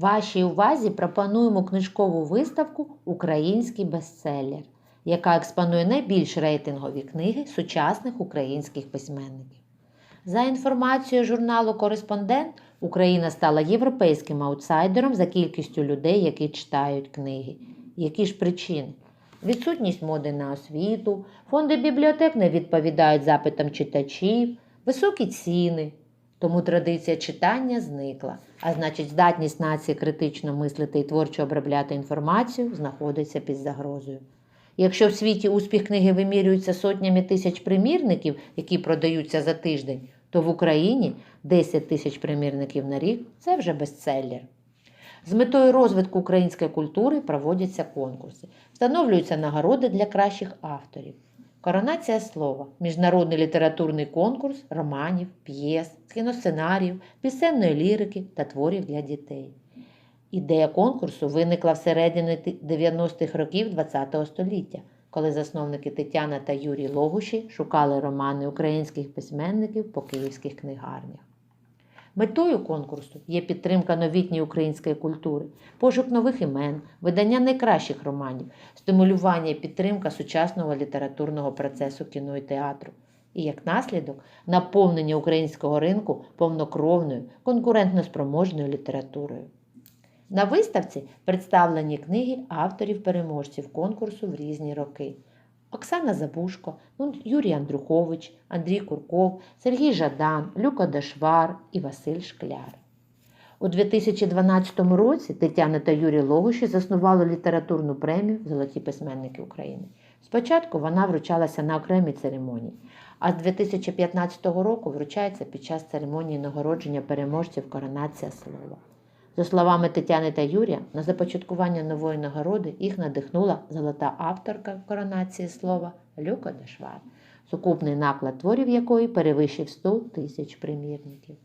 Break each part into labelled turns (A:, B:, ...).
A: Вашій увазі пропонуємо книжкову виставку Український бестселер, яка експонує найбільш рейтингові книги сучасних українських письменників. За інформацією журналу Кореспондент, Україна стала європейським аутсайдером за кількістю людей, які читають книги. Які ж причини? Відсутність моди на освіту, фонди бібліотек не відповідають запитам читачів, високі ціни. Тому традиція читання зникла, а значить, здатність нації критично мислити і творчо обробляти інформацію знаходиться під загрозою. Якщо в світі успіх книги вимірюється сотнями тисяч примірників, які продаються за тиждень, то в Україні 10 тисяч примірників на рік це вже бестселлер. З метою розвитку української культури проводяться конкурси, встановлюються нагороди для кращих авторів. Коронація слова міжнародний літературний конкурс романів, п'єс, кіносценаріїв, пісенної лірики та творів для дітей. Ідея конкурсу виникла всередині 90-х років ХХ століття, коли засновники Тетяна та Юрій Логуші шукали романи українських письменників по київських книгарнях. Метою конкурсу є підтримка новітньої української культури, пошук нових імен, видання найкращих романів, стимулювання і підтримка сучасного літературного процесу кіно і театру. І як наслідок наповнення українського ринку повнокровною, конкурентноспроможною літературою. На виставці представлені книги авторів-переможців конкурсу в різні роки. Оксана Забушко, Юрій Андрухович, Андрій Курков, Сергій Жадан, Люка Дашвар і Василь Шкляр. У 2012 році Тетяна та Юрій Логуші заснували літературну премію Золоті письменники України. Спочатку вона вручалася на окремій церемонії, а з 2015 року вручається під час церемонії нагородження переможців Коронація слова. За словами Тетяни та Юрія, на започаткування нової нагороди їх надихнула золота авторка коронації слова Люка Дешвар, сукупний наклад творів якої перевищив 100 тисяч примірників.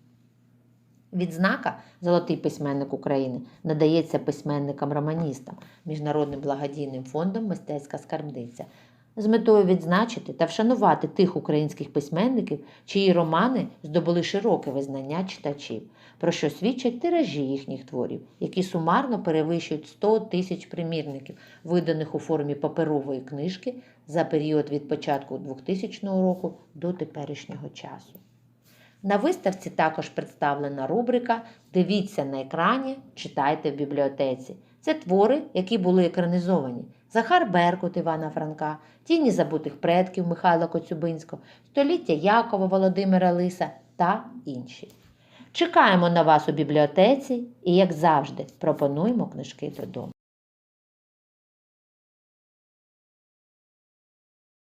A: Відзнака Золотий письменник України надається письменникам-романістам Міжнародним благодійним фондом Мистецька скарбниця з метою відзначити та вшанувати тих українських письменників, чиї романи здобули широке визнання читачів, про що свідчать тиражі їхніх творів, які сумарно перевищують 100 тисяч примірників, виданих у формі паперової книжки за період від початку 2000 року до теперішнього часу. На виставці також представлена рубрика Дивіться на екрані, читайте в бібліотеці. Це твори, які були екранізовані. Захар Беркут Івана Франка, Тіні забутих предків Михайла Коцюбинського, Століття Якова Володимира Лиса та інші. Чекаємо на вас у бібліотеці і, як завжди, пропонуємо книжки додому.